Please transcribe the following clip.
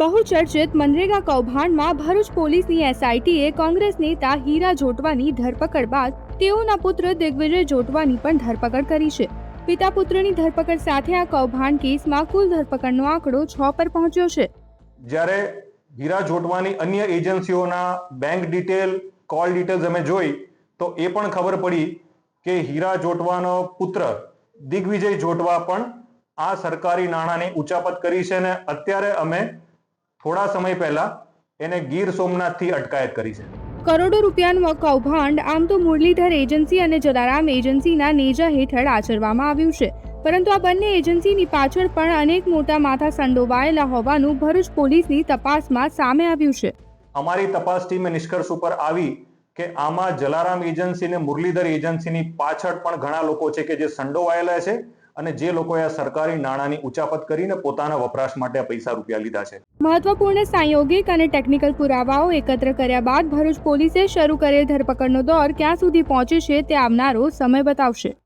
બહુચર્ચિત મનરેગા કૌભાંડમાં ભરૂચ પોલીસની એસઆઈટીએ કોંગ્રેસ નેતા હીરા જોટવાની ધરપકડ બાદ તેઓના પુત્ર દિગ્વિજય જોટવાની પણ ધરપકડ કરી છે. પિતા પુત્રની ધરપકડ સાથે આ કૌભાંડ કેસમાં કુલ ધરપકડનો આંકડો છ પર પહોંચ્યો છે. જ્યારે હીરા જોટવાની અન્ય એજન્સીઓના બેંક ડિટેલ, કોલ ડિટેલ્સ અમે જોઈ, તો એ પણ ખબર પડી કે હીરા જોટવાનો પુત્ર દિગ્વિજય જોટવા પણ આ સરકારી નાણાંની ઉચાપત કરી છે અને અત્યારે અમે થોડા સમય પહેલા એને ગીર સોમનાથથી અટકાયત કરી છે. કરોડો રૂપિયાનું કૌભાંડ આમ તો મુરલીધર એજન્સી અને જલારામ એજન્સીના નેજા હેઠળ આચરવામાં આવ્યું છે. પરંતુ આ બંને એજન્સીની પાછળ પણ અનેક મોટા માથા સંડોવાયેલા હોવાનું ભરૂચ પોલીસની તપાસમાં સામે આવ્યું છે. અમારી તપાસ ટીમે નિષ્કર્ષ ઉપર આવી કે આમાં જલારામ એજન્સી અને મુરલીધર એજન્સીની પાછળ પણ ઘણા લોકો છે કે જે સંડોવાયેલા છે. અને જે લોકોએ આ સરકારી નાણાંની ઉચાપત કરીને પોતાના વપરાશ માટે પૈસા રૂપિયા લીધા છે. મહત્વપૂર્ણ સાંયોગિક અને ટેકનિકલ પુરાવાઓ એકત્ર કર્યા બાદ ભરૂચ પોલીસે શરૂ કરેલ ધરપકડનો દોર ક્યાં સુધી પહોંચે છે તે આવનારો સમય બતાવશે.